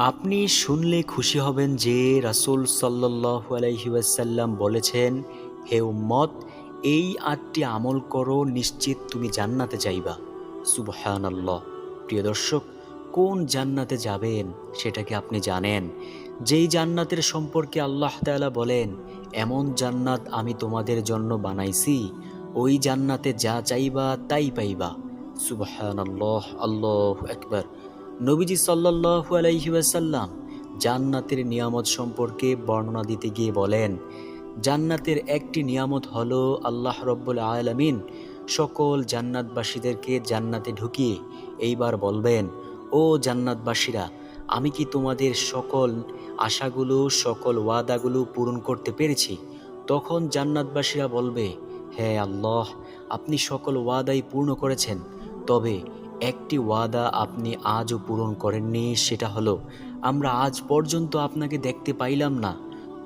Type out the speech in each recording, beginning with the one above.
আপনি শুনলে খুশি হবেন যে রাসূল সাল্লাল্লাহু আলাইহি ওয়াসাল্লাম বলেছেন, হে উম্মত, এই আটটি আমল করো, নিশ্চিত তুমি জান্নাতে যাইবা। সুবহানাল্লাহ। প্রিয় দর্শক, কোন জান্নাতে যাবেন সেটাকে আপনি জানেন। যেই জান্নাতের সম্পর্কে আল্লাহ তাআলা বলেন, এমন জান্নাত আমি তোমাদের জন্য বানাইছি, ওই জান্নাতে যা চাইবা তাই পাইবা। সুবহানাল্লাহ, আল্লাহ একবার নবীজি সাল্লাল্লাহু আলাইহি ওয়াসাল্লাম জান্নাতের নিয়ামত সম্পর্কে বর্ণনা দিতে গিয়ে বলেন, জান্নাতের একটি নিয়ামত হলো আল্লাহ রব্বুল আলামিন সকল জান্নাতবাসীদেরকে জান্নাতে ঢুকিয়ে এইবার বলবেন, ও জান্নাতবাসীরা, আমি কি তোমাদের সকল আশাগুলো, সকল ওয়াদাগুলো পূরণ করতে পেরেছি? তখন জান্নাতবাসীরা বলবে হ্যাঁ আল্লাহ, আপনি সকল ওয়াদাই পূর্ণ করেছেন। তবে একটি ওয়াদা আপনি আজও পূরণ করেননি, সেটা হলো, আমরা আজ পর্যন্ত আপনাকে দেখতে পাইলাম না।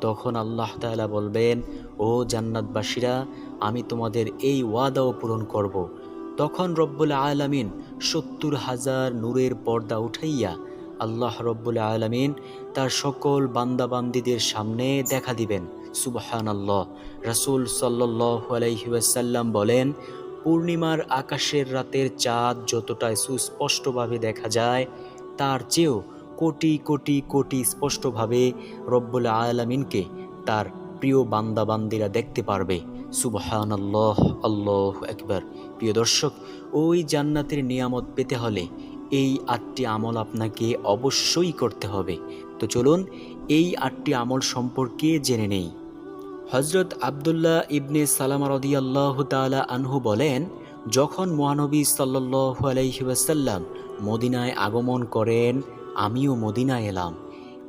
তখন আল্লাহ তাআলা বলবেন, ও জান্নাতবাসীরা, আমি তোমাদের এই ওয়াদাও পূরণ করব। তখন রব্বুল আলামিন সত্তর হাজার নূরের পর্দা উঠাইয়া আল্লাহ রব্বুল আলামিন তার সকল বান্দাবান্দিদের সামনে দেখা দিবেন। সুবহান আল্লাহ রাসুল সাল্লাহ আলাইসাল্লাম বলেন পূর্ণিমার আকাশের রাতের চাঁদ যতটা সুস্পষ্টভাবে দেখা যায়, তার চেয়েও কোটি কোটি কোটি স্পষ্টভাবে রব্বুল আলামিনকে তার প্রিয় বান্দাবান্দিরা দেখতে পারবে। সুবহান আল্লাহ আল্লাহ একবার প্রিয় দর্শক, ওই জান্নাতের নিয়ামত পেতে হলে এই আটটি আমল আপনাকে অবশ্যই করতে হবে। তো চলুন এই আটটি আমল সম্পর্কে জেনে নেই। হজরত আবদুল্লাহ ইবনে সালামা রদিয়াল্লাহ তালা আনহু বলেন, যখন মহানবী সাল্লাহ আলাইসাল্লাম মদিনায় আগমন করেন, আমিও মদিনায় এলাম।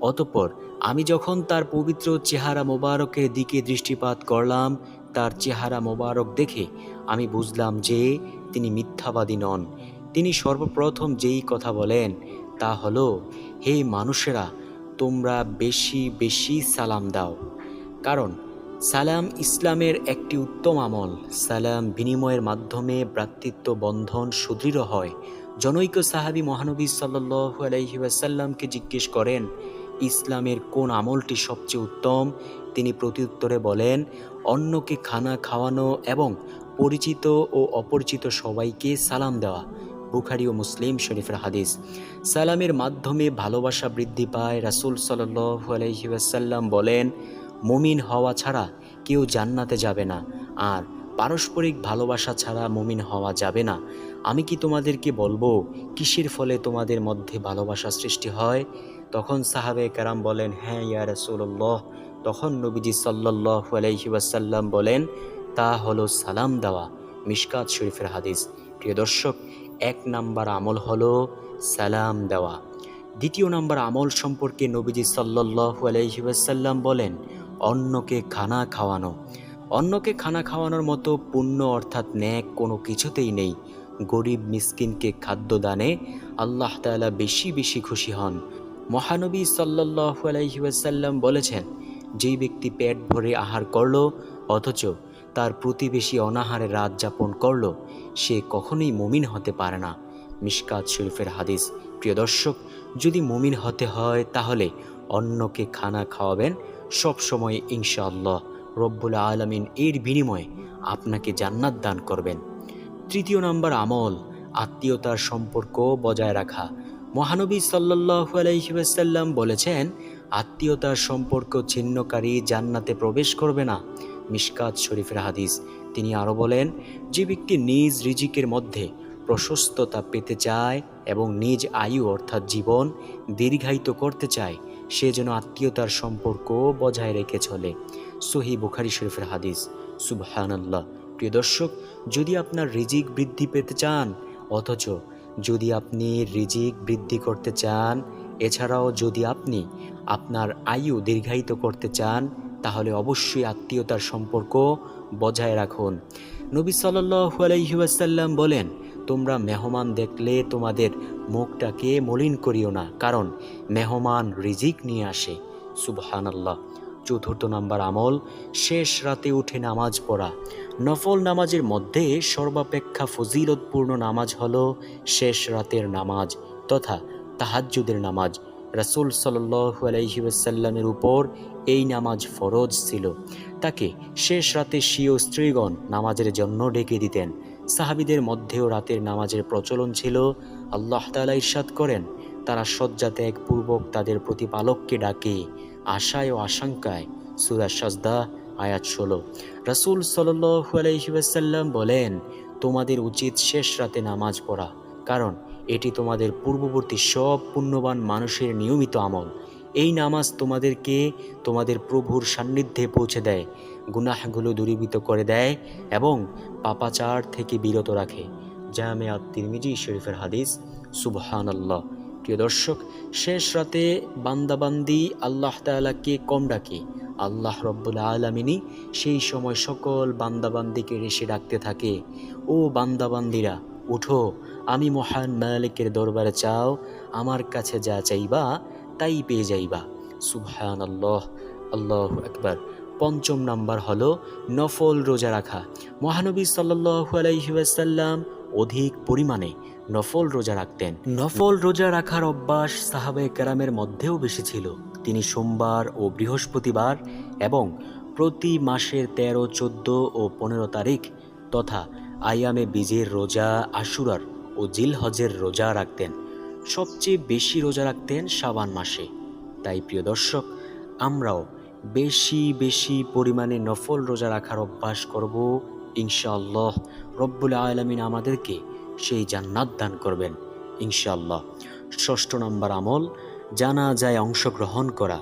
অতপর আমি যখন তার পবিত্র চেহারা মোবারকের দিকে দৃষ্টিপাত করলাম, তার চেহারা মোবারক দেখে আমি বুঝলাম যে তিনি মিথ্যাবাদী নন। তিনি সর্বপ্রথম যেই কথা বলেন তা হলো, হে মানুষেরা, তোমরা বেশি বেশি সালাম দাও। কারণ সালাম ইসলামের একটি উত্তম আমল। সালাম বিনিময়ের মাধ্যমে ভ্রাতৃত্ব বন্ধন সুদৃঢ় হয়। জনৈক সাহাবি মহানবী সাল্লু আলহি ওয়াসাল্লামকে জিজ্ঞেস করেন, ইসলামের কোন আমলটি সবচেয়ে উত্তম? তিনি প্রত্যুত্তরে বলেন, অন্যকে খানা খাওয়ানো এবং পরিচিত ও অপরিচিত সবাইকে সালাম দেওয়া। বুখারি ও মুসলিম শরীফের হাদিস। সালামের মাধ্যমে ভালোবাসা বৃদ্ধি পায় রাসুল সাল্লু আলহি ওয়াসাল্লাম বলেন মুমিন হওয়া ছাড়া কেউ জান্নাতে যাবে না, আর পারস্পরিক ভালোবাসা ছাড়া মুমিন হওয়া যাবে না। আমি কি তোমাদেরকে বলব, কিসের ফলে তোমাদের মধ্যে ভালোবাসা সৃষ্টি হয়? তখন সাহাবে কারাম বলেন হ্যাঁ ইয়া রসুল্লাহ তখন নবীজি সাল্লাহ আলাইহি ওয়াসাল্লাম বলেন, তা হলো সালাম দেওয়া। মিশকাত শরীফের হাদিস। প্রিয় দর্শক, এক নাম্বার আমল হলো সালাম দেওয়া। দ্বিতীয় নাম্বার আমল সম্পর্কে নবীজি সাল্লাহ আলাইহি ওয়াসাল্লাম বলেন অন্যকে খানা খাওয়ানো। অন্যকে খানা খাওয়ানোর মতো পুণ্য অর্থাৎ ন্যাক কোনো কিছুতেই নেই। গরিব মিসকিনকে খাদ্য দানে আল্লাহ তাআলা বেশি বেশি খুশি হন। মহানবী সাল্লাহ আলাইসাল্লাম বলেছেন, যেই ব্যক্তি পেট ভরে আহার করল, অথচ তার প্রতিবেশী অনাহারে রাত যাপন করল, সে কখনোই মুমিন হতে পারে না। মিশকাত শরীফের হাদিস। প্রিয় দর্শক, যদি মুমিন হতে হয়, তাহলে অন্যকে খানা খাওয়াবেন সব সময় ইনশাআল্লাহ রব্বুল আলমিন এর বিনিময়ে আপনাকে জান্নাত দান করবেন। তৃতীয় নম্বর আমল, আত্মীয়তার সম্পর্ক বজায় রাখা। মহানবী সাল্লাহ আলাইসাল্লাম বলেছেন, আত্মীয়তার সম্পর্ক ছিন্নকারী জান্নাতে প্রবেশ করবে না। মিশকাত শরীফের হাদিস, তিনি আরও বলেন, যে ব্যক্তি নিজ রিজিকের মধ্যে প্রশস্ততা পেতে চায় এবং নিজ আয়ু অর্থাৎ জীবন দীর্ঘায়িত করতে চায়, সে যেন আত্মীয়তার সম্পর্ক বজায় রেখে চলে। সহি বুখারি শরীফের হাদিস। সুবহানাল্লাহ। প্রিয় দর্শক, যদি আপনার রিজিক বৃদ্ধি পেতে চান, অথচ যদি আপনি রিজিক বৃদ্ধি করতে চান, এছাড়াও যদি আপনি আপনার আয়ু দীর্ঘায়িত করতে চান, তাহলে অবশ্যই আত্মীয়তার সম্পর্ক বজায় রাখুন। নবী সাল্লু আলাইসাল্লাম বলেন তোমরা মেহমান দেখলে তোমাদের মুখটাকে মলিন করিও না, কারণ মেহমান রিজিক নিয়ে আসে। সুবহানাল্লাহ। চতুর্থ নাম্বার আমল, শেষ রাতে উঠে নামাজ পড়া। নফল নামাজের মধ্যে সর্বাপেক্ষা ফজিলতপূর্ণ নামাজ হল শেষ রাতের নামাজ তথা তাহাজ্জুদের নামাজ। রাসুল আলহিউসাল্লামের উপর এই নামাজ ফরজ ছিল। তাকে শেষ রাতে স্বীয় স্ত্রীগণ নামাজের জন্য ডেকে দিতেন। সাহাবিদের মধ্যেও রাতের নামাজের প্রচলন ছিল। আল্লাহ তালা ইরশাদ করেন, তারা শয্যা ত্যাগ পূর্বক তাদের প্রতিপালককে ডাকে আশায় ও আশঙ্কায়। সুরা সাজদা আয়াত ষোলো। রাসুল সাল্লু বলেন, তোমাদের উচিত শেষ রাতে নামাজ পড়া, কারণ এটি তোমাদের পূর্ববর্তী সব পুণ্যবান মানুষের নিয়মিত আমল। এই নামাজ তোমাদেরকে তোমাদের প্রভুর সান্নিধ্যে পৌঁছে দেয়। গুনাহগুলো দূরীভূত করে দেয় এবং পাপাচার থেকে বিরত রাখে। জামে আত্মিরমিজি শরীফের হাদিস সুবহান আল্লাহ প্রিয় দর্শক, শেষ রাতে বান্দাবান্দি আল্লাহ তালাকে কম ডাকে। আল্লাহ রব্বুল আলমিনী সেই সময় সকল বান্দাবান্দিকে রেসে ডাকতে থাকে। ও বান্দাবান্দিরা, উঠো, আমি মহান মালিকের দরবারে চাও, আমার কাছে যা চাইবা, তাই পেয়ে যাইবা। সুবহান আল্লাহ আল্লাহ একবার পঞ্চম নাম্বার হলো নফল রোজা রাখা। মহানবী সাল্লাহ আলাইসাল্লাম অধিক পরিমাণে নফল রোজা রাখতেন। নফল রোজা রাখার অভ্যাস সাহাবে কেরামের মধ্যেও বেশি ছিল। তিনি সোমবার ও বৃহস্পতিবার এবং প্রতি মাসের তেরো, চোদ্দ ও পনেরো তারিখ তথা আয়ামে বীজের রোজা, আশুরার ও জিল হজের রোজা রাখতেন। সবচেয়ে বেশি রোজা রাখতেন সাবান মাসে। তাই প্রিয় দর্শক, আমরাও বেশি বেশি পরিমাণে নফল রোজা রাখার অভ্যাস করব, ইনশাআল্লাহ। রব্বুল আলমিন আমাদেরকে সেই জান্নাত দান করবেন, ইনশাআল্লাহ। ষষ্ঠ নম্বর আমল জানা যায় অংশগ্রহণ করা।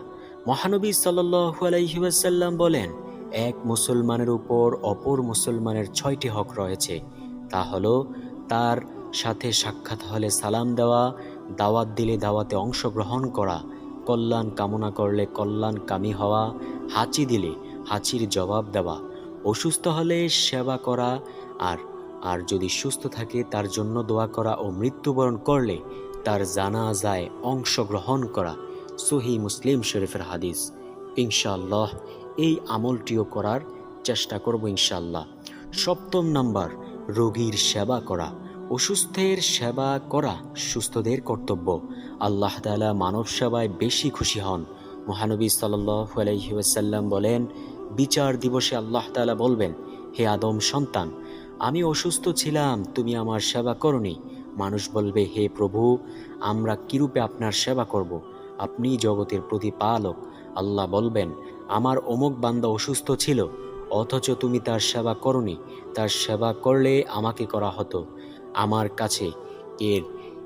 মহানবী সাল্লু আলাইসাল্লাম বলেন, এক মুসলমানের উপর অপর মুসলমানের ছয়টি হক রয়েছে। তা হলো, তার সাথে সাক্ষাৎ হলে সালাম দেওয়া, দাওয়াত দিলে দাওয়াতে অংশগ্রহণ করা কল্যাণ কামনা করলে কল্যাণ কামি হওয়া, হাঁচি দিলে হাঁচির জবাব দেওয়া, অসুস্থ হলে সেবা করা আর আর যদি সুস্থ থাকে তার জন্য দোয়া করা ও মৃত্যুবরণ করলে তার জানা যায় অংশগ্রহণ করা। সহি মুসলিম শরীফের হাদিস। ইনশাল্লাহ এই আমলটিও করার চেষ্টা করব ইনশাল্লাহ সপ্তম নাম্বার, রোগীর সেবা করা। অসুস্থের সেবা করা সুস্থদের কর্তব্য। আল্লাহ তালা মানব সেবায় বেশি খুশি হন। মহানবী সাল্লু বলেন, বিচার দিবসে আল্লাহ তালা বলবেন, হে আদম সন্তান, আমি অসুস্থ ছিলাম, তুমি আমার সেবা করনি। মানুষ বলবে, হে প্রভু, আমরা কিরূপে আপনার সেবা করব? আপনি জগতের প্রতিপালক। আল্লাহ বলবেন, আমার অমুক বান্দা অসুস্থ ছিল, অথচ তুমি তার সেবা করনি। তার সেবা করলে আমাকে করা হতো। আমার কাছে এর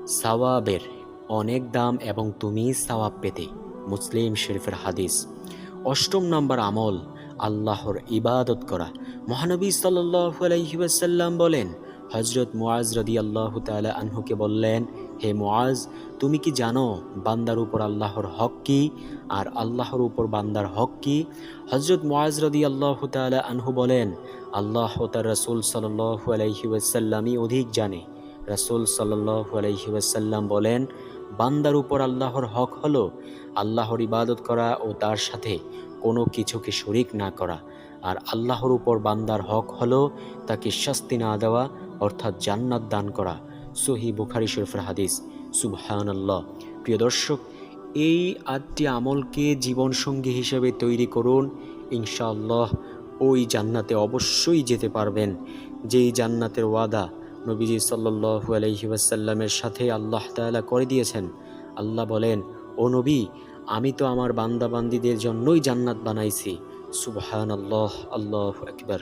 সাওয়াবের অনেক দাম এবং তুমি সাওয়াব পেতে। মুসলিম শরীফের হাদিস। অষ্টম নম্বর আমল, আল্লাহর ইবাদত করা। মহানবী সাল্লু আলহিবাসাল্লাম বলেন হজরত মুআজ রদি আল্লাহ তালা আনহুকে বললেন, হে মুআজ, তুমি কি জানো বান্দার উপর আল্লাহর হক কি? আর আল্লাহর উপর বান্দার হক কি? হজরত মুআজ রদি আল্লাহ তালা আনহু বলেন, আল্লাহ তার রসুল সাল্লু আলহিউসাল্লামই অধিক জানে। রসুল সাল্লু আলহিউসাল্লাম বলেন, বান্দার উপর আল্লাহর হক হলো আল্লাহর ইবাদত করা ও তার সাথে কোনো কিছুকে শরিক না করা। আর আল্লাহর উপর বান্দার হক হলো তাকে শাস্তি না দেওয়া অর্থাৎ জান্নাত দান করা সহি বুখারি শরীফের হাদিস। সুবহান আল্লাহ প্রিয় দর্শক, এই আটটি আমলকে জীবনসঙ্গী হিসেবে তৈরি করুন, ইনশাআল্লাহ ওই জান্নাতে অবশ্যই যেতে পারবেন। যেই জান্নাতের ওয়াদা নবীজি সাল্লু আলহিবাসাল্লামের সাথে আল্লাহ তালা করে দিয়েছেন, আল্লাহ বলেন, ও নবী, আমি তো আমার বান্দাবান্দিদের জন্যই জান্নাত বানাইছি। সুবহান আল্লাহ আল্লাহ একবার